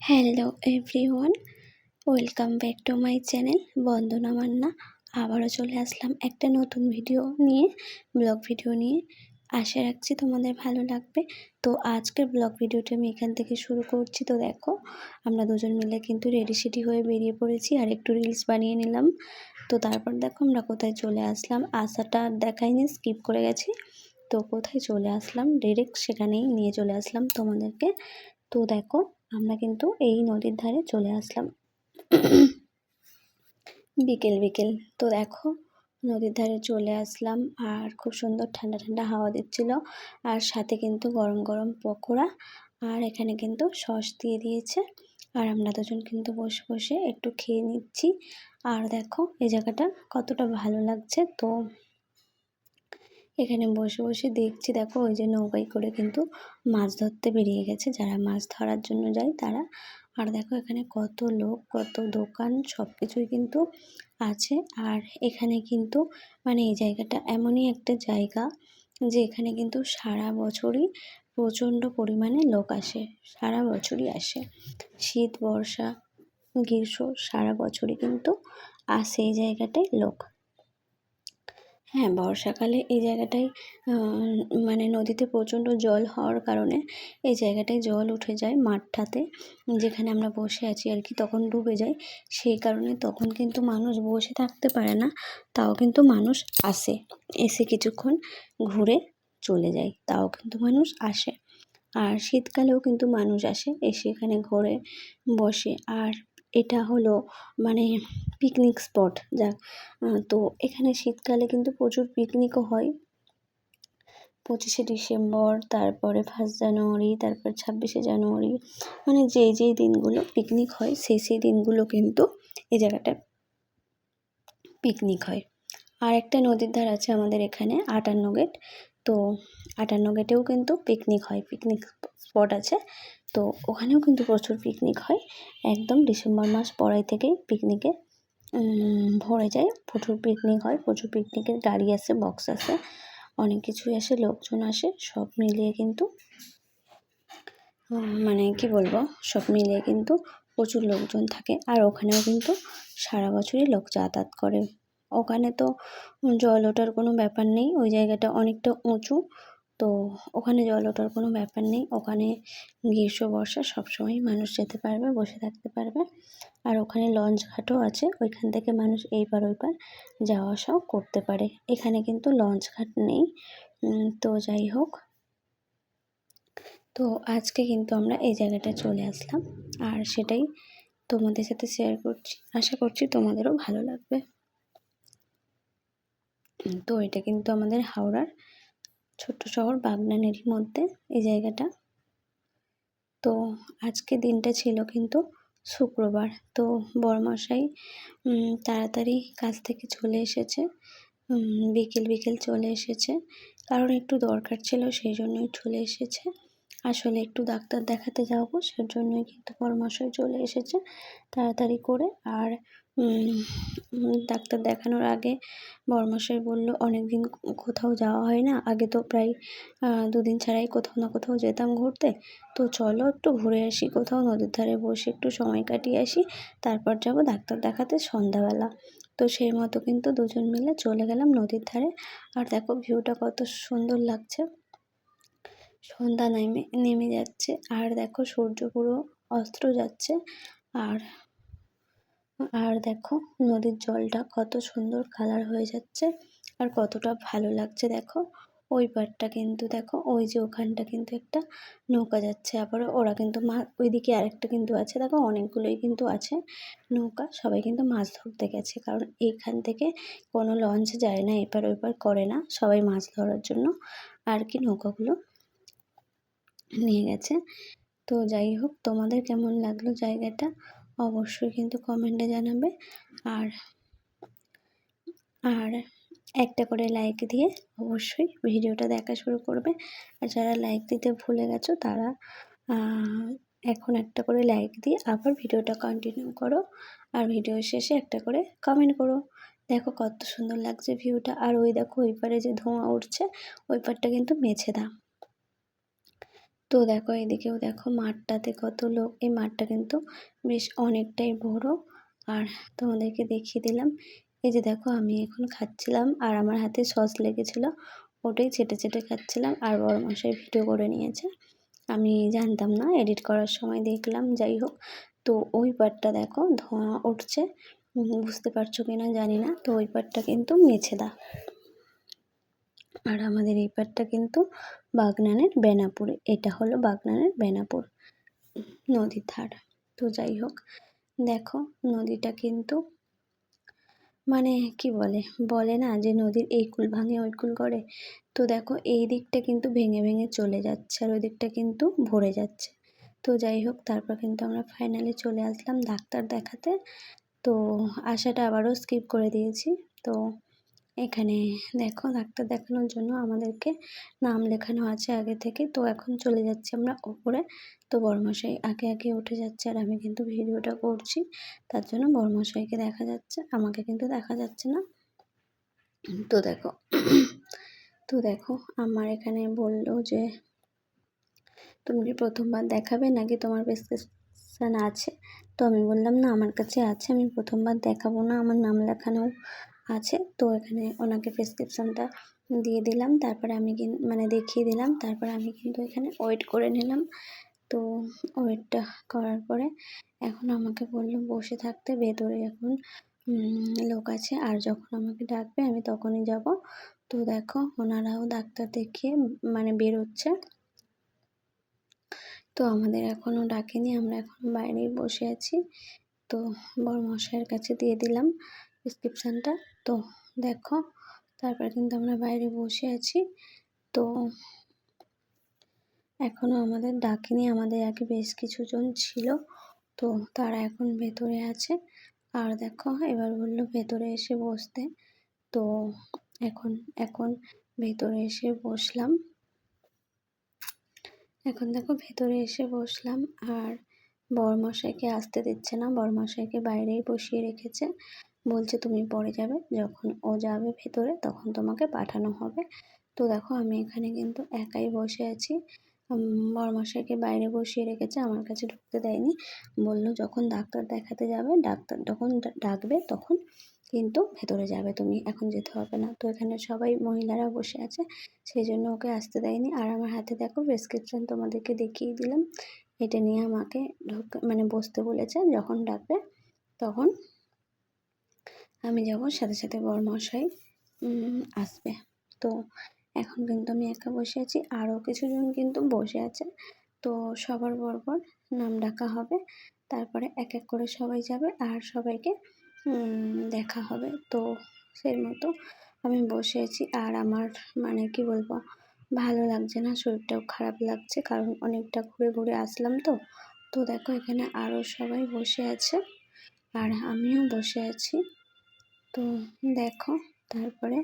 Hello everyone welcome back to my channel Bandana Manna আবারও চলে আসলাম একটা নতুন ভিডিও নিয়ে ব্লগ ভিডিও নিয়ে। আশা রাখছি তোমাদের ভালো লাগবে। তো আজকের ব্লগ ভিডিওটা আমি এখান থেকে শুরু করছি। তো দেখো, আমরা দুজন মিলে কিন্তু রেডি সেডি হয়ে বেরিয়ে পড়েছি আর একটু রিলস বানিয়ে নিলাম। তো তারপর দেখো, আমরা কোথায় চলে আসলাম। আর দেখাইনি স্কিপ করে গেছি। তো কোথায় চলে আসলাম? ডিরেক্ট সেখানেই নিয়ে চলে আসলাম তোমাদেরকে। তো দেখো আমরা কিন্তু এই নদীর ধারে চলে আসলাম। বিকেল বিকেল। তো দেখো, নদীর ধারে চলে আসলাম আর খুব সুন্দর ঠান্ডা ঠান্ডা হাওয়া দিচ্ছিল। আর সাথে কিন্তু গরম গরম পকোড়া আর এখানে কিন্তু সস দিয়ে দিয়েছে। আর আমরা দুজন কিন্তু বসে বসে একটু খেয়ে নিচ্ছি। আর দেখো এই জায়গাটা কতটা ভালো লাগছে। তো এখানে বসে বসে দেখছি, দেখো ওই যে নৌকায় করে কিন্তু মাছ ধরতে বেরিয়ে গেছে। যারা মাছ ধরার জন্য যায় তারা। আর দেখো এখানে কত লোক, কত দোকান সব কিছুই কিন্তু আছে। আর এখানে কিন্তু মানে এই জায়গাটা এমনই একটা জায়গা যে এখানে কিন্তু সারা বছরই প্রচণ্ড পরিমাণে লোক আসে, সারা বছরই আসে। শীত, বর্ষা, গ্রীষ্ম সারা বছরই কিন্তু আসে এই জায়গাটায় লোক। হ্যাঁ বর্ষাকালে এই জায়গাটায় মানে নদীতে প্রচণ্ড জল হওয়ার কারণে এই জায়গাটায় জল উঠে যায় মাঠটাতে, যেখানে আমরা বসে আছি আর কি, তখন ডুবে যায়। সেই কারণে তখন কিন্তু মানুষ বসে থাকতে পারে না, তাও কিন্তু মানুষ আসে, এসে কিছুক্ষণ ঘুরে চলে যায়, তাও কিন্তু মানুষ আসে। আর শীতকালেও কিন্তু মানুষ আসে, এসে এখানে ঘরে বসে। আর এটা হলো মানে পিকনিক স্পট যা। তো এখানে শীতকালে কিন্তু প্রচুর পিকনিকও হয়। পঁচিশে ডিসেম্বর, তারপরে ফার্স্ট জানুয়ারি, তারপর ছাব্বিশে জানুয়ারি মানে যেই যেই দিনগুলো পিকনিক হয়, সেই সেই দিনগুলো কিন্তু এই জায়গাটায় পিকনিক হয়। আর একটা নদীর ধার আছে আমাদের এখানে আটান্ন গেট তো আটান্ন গেটেও কিন্তু পিকনিক হয় পিকনিক স্পট আছে। তো ওখানেও কিন্তু প্রচুর পিকনিক হয়। একদম ডিসেম্বর মাস পড়াই থেকেই পিকনিকে ভরে যায়। প্রচুর পিকনিক হয়, প্রচুর পিকনিকের গাড়ি আসে বক্স আসে, অনেক কিছুই আসে, লোকজন আসে, সব মিলিয়ে কিন্তু মানে কি বলব, সব মিলিয়ে কিন্তু প্রচুর লোকজন থাকে। আর ওখানেও কিন্তু সারা বছরই লোক যাতায়াত করে। ওখানে তো জল ওঠার কোনো ব্যাপার নেই, ওই জায়গাটা অনেকটা উঁচু। তো ওখানে জল ওঠার কোনো ব্যাপার নেই। ওখানে গ্রীষ্ম, বর্ষা সবসময়ই মানুষ যেতে পারবে, বসে থাকতে পারবে। আর ওখানে লঞ্চ ঘাটও আছে। ওইখান থেকে মানুষ এইবার ওইবার যাওয়া আসাও করতে পারে। এখানে কিন্তু লঞ্চ ঘাট নেই। তো যাই হোক। তো আজকে কিন্তু আমরা এই জায়গাটা চলে আসলাম। আর সেটাই তোমাদের সাথে শেয়ার করছি। আশা করছি তোমাদেরও ভালো লাগবে। তো এটা কিন্তু আমাদের হাওড়ার ছোট্ট শহর বাগনানের মধ্যে, এই জায়গাটা। তো আজকে দিনটা ছিল কিন্তু শুক্রবার। তো বরমশাই তাড়াতাড়ি কাজ থেকে চলে এসেছে। বিকেল বিকেল চলে এসেছে। কারণ একটু দরকার ছিল, সেই জন্যই চলে এসেছে। আসলে একটু ডাক্তার দেখাতে যাব, সেজন্যই কিন্তু পরামর্শই চলে এসেছে তাড়াতাড়ি করে। আর ডাক্তার দেখানোর আগে বড়মশাই বলল অনেক দিন কোথাও যাওয়া হয় না, আগে তো প্রায় দুদিন ছাড়াই কোথাও না কোথাও যেতাম ঘুরতে। তো চলো একটু ঘুরে আসি কোথাও, নদীর ধারে বসে একটু সময় কাটিয়ে আসি, তারপর যাব ডাক্তার দেখাতে সন্ধ্যাবেলা। তো সেই মতো কিন্তু দুজন মিলে চলে গেলাম নদীর ধারে। আর দেখো ভিউটা কত সুন্দর লাগছে। সন্ধ্যা নেমে নেমে যাচ্ছে। আর দেখো সূর্য পুরো অস্ত্র যাচ্ছে। আর আর দেখো নদীর জলটা কত সুন্দর কালার হয়ে যাচ্ছে আর কতটা ভালো লাগছে দেখো। ওই পারটা কিন্তু দেখো, ওই যে ওখানটা কিন্তু একটা নৌকা যাচ্ছে। আবার ওরা কিন্তু মা, ওইদিকে আরেকটা কিন্তু আছে। দেখো অনেকগুলোই কিন্তু আছে নৌকা। সবাই কিন্তু মাছ ধরতে গেছে। কারণ এইখান থেকে কোনো লঞ্চ যায় না, এপার ওইপার করে না সবাই মাছ ধরার জন্য। আর কি নৌকাগুলো নিয়ে গেছে। তো যাই হোক, তোমাদের কেমন লাগল জায়গাটা অবশ্যই কিন্তু কমেন্টে জানাবে। আর আর একটা করে লাইক দিয়ে অবশ্যই ভিডিওটা দেখা শুরু করবে। আর যারা লাইক দিতে ভুলে গেছো তারা এখন একটা করে লাইক দিয়ে আবার ভিডিওটা কন্টিনিউ করো। আর ভিডিও শেষে একটা করে কমেন্ট করো। দেখো কত সুন্দর লাগছে ভিউটা আর ওই দেখো ওই পারে যে ধোঁয়া উঠছে, ওই পারটা কিন্তু মেছেদা তো দেখো এদিকেও দেখো মাঠটাতে কত লোক, এই মাঠটা কিন্তু বেশ অনেকটাই বড়। আর তোমাদেরকে দেখিয়ে দিলাম, এই যে দেখো আমি এখন খাচ্ছিলাম আর আমার হাতে সস লেগেছিল, ওটাই ছেটে ছেটে খাচ্ছিলাম আর বড় মশাই ভিডিও করে নিয়েছে। আমি জানতাম না, এডিট করার সময় দেখলাম, যাই হোক। তো ওই পাটটা দেখো ধোঁয়া উঠছে বুঝতে পারছ কি না জানি না, তো ওই পাটটা কিন্তু মেছেদা আর আমাদের এই পাটটা কিন্তু বাগনানের বেনাপুরে। এটা হলো বাগনানের বেনাপুর নদীর ধার। তো যাই হোক, দেখো নদীটা কিন্তু মানে কি বলে? বলে না যে নদীর এই কুল ভাঙে ওই কুল করে তো দেখো এই দিকটা কিন্তু ভেঙে ভেঙে চলে যাচ্ছে আর ওই দিকটা কিন্তু ভরে যাচ্ছে। তো যাই হোক, তারপর কিন্তু আমরা ফাইনালি চলে আসলাম ডাক্তার দেখাতে। তো আসাটা আবারও স্কিপ করে দিয়েছি। তো এখানে দেখো ডাক্তার দেখানোর জন্য আমাদেরকে নাম লেখানো আছে আগে থেকে। তো এখন চলে যাচ্ছি আমরা ওপরে। তো বড়মশাই আগে আগে উঠে যাচ্ছে আর আমি কিন্তু ভিডিওটা করছি। তার জন্য বড়মশাইকে দেখা যাচ্ছে, আমাকে কিন্তু দেখা যাচ্ছে না। তো দেখো তো দেখো আমার এখানে বলল যে, তুমি কি প্রথমবার দেখাবে নাকি তোমার প্রেসক্রিপশান আছে? তো আমি বললাম, না, আমার কাছে আছে, আমি প্রথমবার দেখাবো না, আমার নাম লেখানো আছে। তো এখানে ওনাকে প্রেসক্রিপশানটা দিয়ে দিলাম। তারপরে আমি মানে দেখিয়ে দিলাম। তারপরে আমি কিন্তু এখানে ওয়েট করে নিলাম। তো ওয়েটটা করার পরে এখন আমাকে বলল, বসে থাকতে, ভেতরে এখন লোক আছে। আর যখন আমাকে ডাকবে, আমি তখনই যাব। তো দেখো, ওনারাও ডাক্তার দেখিয়ে মানে বেরোচ্ছে। তো আমাদের এখনও ডাকেনি। আমরা এখন বাইরেই বসে আছি। তো বড় মশাইয়ের কাছে দিয়ে দিলাম। প্রেসক্রিপশানটা তো দেখো, তারপরে কিন্তু আমরা বাইরে বসে আছি। তো এখনও আমাদের ডাকেনি, আমাদের আগে বেশ কিছুজন ছিল। তো তারা এখন ভেতরে আছে। আর দেখো, এবার বলল ভেতরে এসে বসতে। তো এখন এখন ভেতরে এসে বসলাম। এখন দেখো, ভেতরে এসে বসলাম। আর বরমশাইকে আসতে দিচ্ছে না। বরমশাইকে বাইরেই বসিয়ে রেখেছে। বলছে, তুমি পরে যাবে। যখন ও যাবে ভেতরে, তখন তোমাকে পাঠানো হবে। তো দেখো, আমি এখানে কিন্তু একাই বসে আছি। বরমশাইকে বাইরে বসিয়ে রেখেছে, আমার কাছে ঢুকতে দেয়নি। বলল, যখন ডাক্তার দেখাতে যাবে, ডাক্তার যখন ডাকবে, তখন কিন্তু ভেতরে যাবে তুমি, এখন যেতে হবে না। তো এখানে সবাই মহিলারা বসে আছে, সেই জন্য ওকে আসতে দেয়নি। আর আমার হাতে দেখো প্রেসক্রিপশান তোমাদেরকে দেখিয়ে দিলাম। এটা নিয়ে আমাকে ঢুক মানে বসতে বলেছে, যখন ডাকবে, তখন আমি যাব, সাথে সাথে বরমশাই আসবে। তো এখন কিন্তু আমি একা বসে আছি, আরও কিছুজন কিন্তু বসে আছে। তো সবার পরপর নাম ডাকা হবে, তারপরে এক এক করে সবাই যাবে আর সবাইকে দেখা হবে। তো সেই মতো আমি বসে আছি আর আমার মানে কি বলব, ভালো লাগছে না, শরীরটাও খারাপ লাগছে, কারণ অনেকটা ঘুরে ঘুরে আসলাম তো। তো দেখো এখানে আরও সবাই বসে আছে, আর আমিও বসে আছি। তো দেখো, তারপরে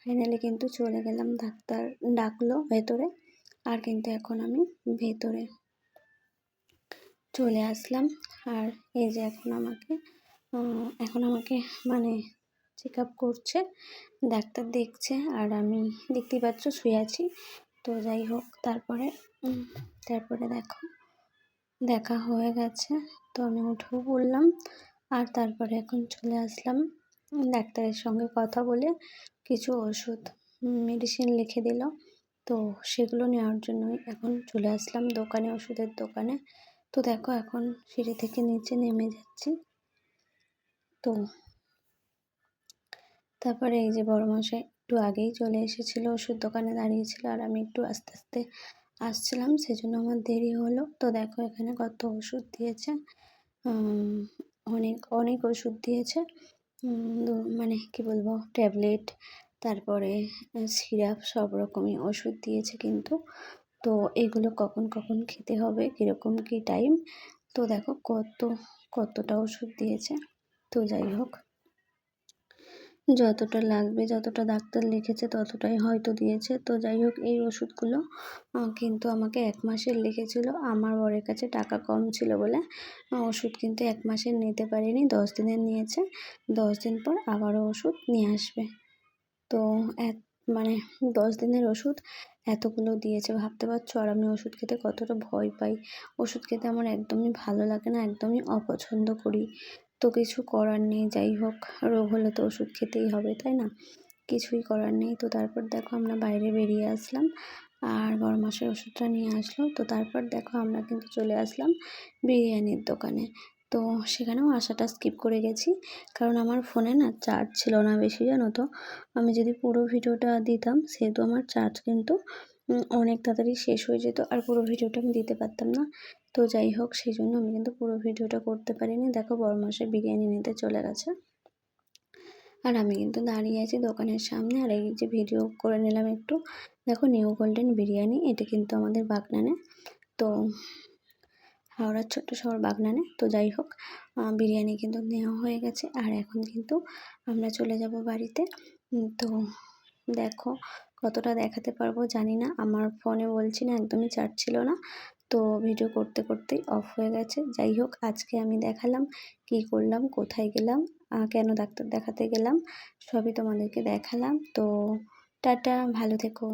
ফাইনালি কিন্তু চলে গেলাম ডাক্তার ডাকলো ভেতরে। আর কিন্তু এখন আমি ভেতরে চলে আসলাম। আর এই যে এখন আমাকে এখন আমাকে মানে চেক আপ করছে, ডাক্তার দেখছে, আর আমি দেখতেই পাচ্ছ শুয়ে আছি। তো যাই হোক, তারপরে তারপরে দেখো, দেখা হয়ে গেছে। তো আমি উঠেও বললাম, আর তারপরে এখন চলে আসলাম ডাক্তারের সঙ্গে কথা বলে কিছু ওষুধ মেডিসিন লিখে দিল। তো সেগুলো নেওয়ার জন্যই এখন চলে আসলাম দোকানে, ওষুধের দোকানে। তো দেখো এখন সিঁড়ি থেকে নিচে নেমে যাচ্ছি। তো তারপরে এই যে বড় মশাই একটু আগেই চলে এসেছিল, ওষুধ দোকানে দাঁড়িয়েছিল আর আমি একটু আস্তে আস্তে আসছিলাম, সেজন্য আমার দেরি হলো। তো দেখো এখানে কত ওষুধ দিয়েছে অনেক অনেক ওষুধ দিয়েছে। মানে কি বলব, ট্যাবলেট, তারপরে সিরাপ, সব রকমই ওষুধ দিয়েছে কিন্তু। তো এগুলো কখন কখন খেতে হবে, কীরকম কী টাইম তো দেখো কত, কতটা ওষুধ দিয়েছে। তো যাই হোক। যতটা লাগবে, যতটা ডাক্তার লিখেছে ততটাই হয়তো দিয়েছে। তো যাই হোক, এই ওষুধগুলো কিন্তু আমাকে এক মাসের লিখেছিল। আমার বরের কাছে টাকা কম ছিল বলে ওষুধ কিন্তু এক মাসের নিতে পারিনি, দশ দিনের নিয়েছে। দশ দিন পর আবারও ওষুধ নিয়ে আসবে। তো এক মানে দশ দিনের ওষুধ, এতগুলো দিয়েছে। ভাবতে পারছ, আর আমি ওষুধ খেতে কতটা ভয় পাই। ওষুধ খেতে আমার একদমই ভালো লাগে না, একদমই অপছন্দ করি। তো কিছু করার নেই, যাই হোক, রোগ হলে তো ওষুধ খেতেই হবে, তাই না? কিছুই করার নেই। তো তারপর দেখো আমরা বাইরে বেরিয়ে আসলাম আর বড় মাসের ওষুধটা নিয়ে আসলো। তো তারপর দেখো আমরা কিন্তু চলে আসলাম বিরিয়ানির দোকানে। তো সেখানেও আসাটা স্কিপ করে গেছি, কারণ আমার ফোনে না চার্জ ছিল না বেশি, জানো তো? আমি যদি পুরো ভিডিওটা দিতাম, সেহেতু আমার চার্জ কিন্তু অনেক তাড়াতাড়ি শেষ হয়ে যেত আর পুরো ভিডিওটা আমি দিতে পারতাম না। তো যাই হোক, সেই জন্য আমি কিন্তু পুরো ভিডিওটা করতে পারিনি। দেখো বড় মাসে বিরিয়ানি নিতে চলে গেছে। আর আমি কিন্তু দাঁড়িয়ে আছি দোকানের সামনে। আর এই যে ভিডিও করে নিলাম একটু। দেখো নিউ গোল্ডেন বিরিয়ানি এটা কিন্তু আমাদের বাগনানে। তো হাওড়ার ছোট্ট শহর বাগনানে। তো যাই হোক বিরিয়ানি কিন্তু নেওয়া হয়ে গেছে। আর এখন কিন্তু আমরা চলে যাব বাড়িতে। তো দেখো কতটা দেখাতে পারব জানি না। আমার ফোনে বলছি না, একদমই চার্জ ছিল না। তো ভিডিও করতে করতেই অফ হয়ে গেছে। যাই হোক, আজকে আমি দেখালাম কি করলাম, কোথায় গেলাম কেন ডাক্তার দেখাতে গেলাম, সবই তোমাদেরকে দেখালাম। তো টাটা, ভালো থেকো।